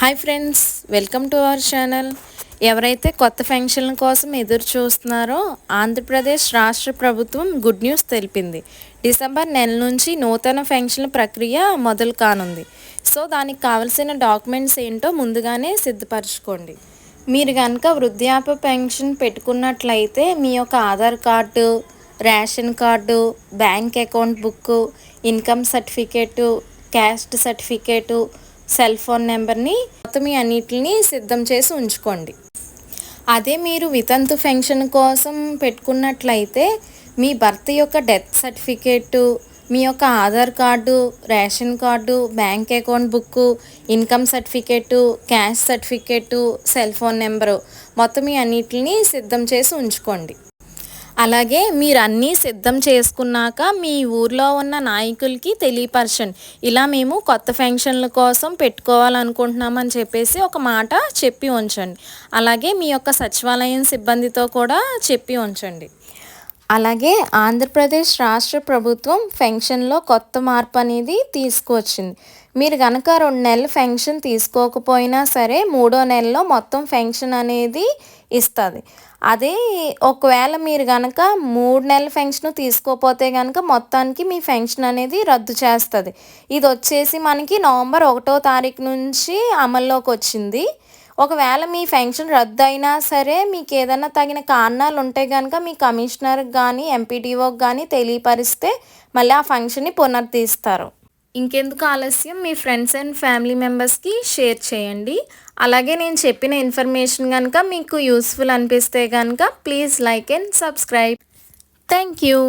Hi friends welcome to our channel. ఎవరైతే కొత్త ఫెన్షన్ల కోసం ఎదురు చూస్తున్నారో ఆంధ్రప్రదేశ్ రాష్ట్ర ప్రభుత్వం గుడ్ న్యూస్ తెలిపింది. డిసెంబర్ నెల నుంచి నూతన ఫెన్షన్ల ప్రక్రియ మొదలు కానుంది. సో దానికి కావలసిన డాక్యుమెంట్స్ ఏంటో ముందుగానే సిద్ధపరచుకోండి. మీరు కనుక వృద్ధాప్య పెన్షన్ పెట్టుకున్నట్లయితే మీ యొక్క Aadhaar card ration card bank account book income certificate caste certificate cell phone నెంబర్ని మొత్తం మీ అన్నిటిని సిద్ధం చేసి ఉంచుకోండి. అదే మీరు వితంతు ఫెన్షన్ కోసం పెట్టుకున్నట్లయితే మీ భర్త యొక్క డెత్ సర్టిఫికేటు మీ యొక్క Aadhaar card ration card bank account book income certificate cash certificate cell phone number మొత్తం మీ అన్నిటిని సిద్ధం చేసి ఉంచుకోండి. అలాగే మీరు అన్నీ సిద్ధం చేసుకున్నాక మీ ఊర్లో ఉన్న నాయకులకి తెలియపరచండి. ఇలా మేము కొత్త ఫంక్షన్ల కోసం పెట్టుకోవాలనుకుంటున్నామని చెప్పేసి ఒక మాట చెప్పి ఉంచండి. అలాగే మీ యొక్క సచివాలయం సిబ్బందితో కూడా చెప్పి ఉంచండి. అలాగే ఆంధ్రప్రదేశ్ రాష్ట్ర ప్రభుత్వం పెన్షన్లో కొత్త మార్పు అనేది తీసుకువచ్చింది మీరు కనుక రెండు నెలలు పెన్షన్ తీసుకోకపోయినా సరే మూడో నెలలో మొత్తం పెన్షన్ అనేది ఇస్తుంది. అదే ఒకవేళ మీరు కనుక మూడు నెలల పెన్షన్ తీసుకోపోతే కనుక మొత్తానికి మీ పెన్షన్ అనేది రద్దు చేస్తుంది. ఇది వచ్చేసి మనకి నవంబర్ ఒకటో తారీఖు నుంచి అమల్లోకి వచ్చింది. ఒకవేళ మీ ఫెన్షన్ రద్దు అయినా సరే మీకు ఏదైనా తగిన కారణాలు ఉంటే కనుక మీ కమిషనర్కి కానీ ఎంపీటీఓకి కానీ తెలియపరిస్తే మళ్ళీ ఆ ఫంక్షన్ని పునర్తీస్తారు. ఇంకెందుకు ఆలస్యం? మీ ఫ్రెండ్స్ అండ్ ఫ్యామిలీ మెంబర్స్కి షేర్ చేయండి. అలాగే నేను చెప్పిన ఇన్ఫర్మేషన్ కనుక మీకు యూస్ఫుల్ అనిపిస్తే కనుక please like and subscribe. Thank you.